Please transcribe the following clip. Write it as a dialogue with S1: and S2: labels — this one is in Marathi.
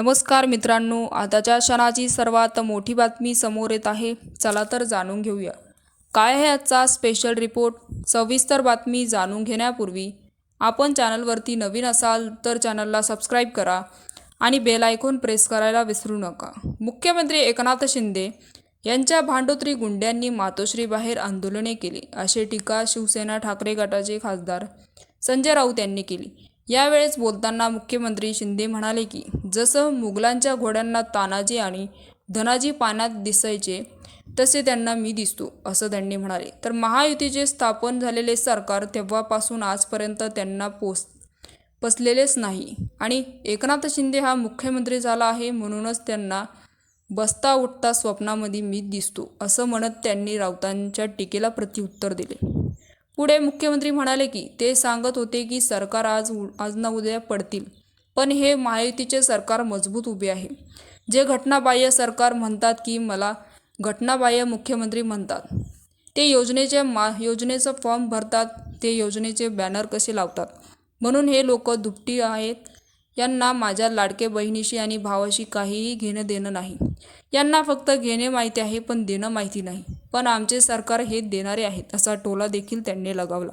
S1: नमस्कार मित्रांनो आताच्या क्षणाची सर्वात मोठी बातमी समोर येत आहे. चला तर जाणून घेऊया. काय आहे आजचा स्पेशल रिपोर्ट सविस्तर बातमी जाणून घेण्यापूर्वी आपण चॅनलवरती नवीन असाल तर चॅनलला सबस्क्राईब करा आणि बेल आयकॉन प्रेस करायला विसरू नका. मुख्यमंत्री एकनाथ शिंदे यांच्या भांडोत्री गुंड्यांनी मातोश्रीबाहेर आंदोलने केली अशी टीका शिवसेना ठाकरे गटाचे खासदार संजय राऊत यांनी केली. यावेळेस बोलताना मुख्यमंत्री शिंदे म्हणाले की जसं मुघलांच्या घोड्यांना तानाजी आणि धनाजी पाण्यात दिसायचे तसे त्यांना मी दिसतो असं त्यांनी म्हणाले. तर महायुतीचे स्थापन झालेले सरकार तेव्हापासून आजपर्यंत त्यांना पोच पसलेलेच नाही. आणि एकनाथ शिंदे हा मुख्यमंत्री झाला आहे म्हणूनच त्यांना बसता उठता स्वप्नामध्ये मी दिसतो असं म्हणत त्यांनी राऊतांच्या टीकेला प्रत्युत्तर दिले. पुढे मुख्यमंत्री म्हणाले की ते सांगत होते की सरकार आज उ- आज ना उद्या पडतील. पण हे महायुतीचे सरकार मजबूत उभे आहे. जे घटनाबाह्य सरकार म्हणतात की मला घटनाबाह्य मुख्यमंत्री म्हणतात. ते योजनेचे मा योजनेचं फॉर्म भरतात ते योजनेचे बॅनर कसे लावतात? म्हणून हे लोक दुपटी आहेत. यांना माझ्या लाडके बहिणीशी आणि भावाशी काहीही घेणं देणं नाही. यांना फक्त घेणे माहिती आहे पण देणं माहिती नाही. पण आमचे सरकार हे देणारे आहेत असा टोला देखील त्यांनी लगावला.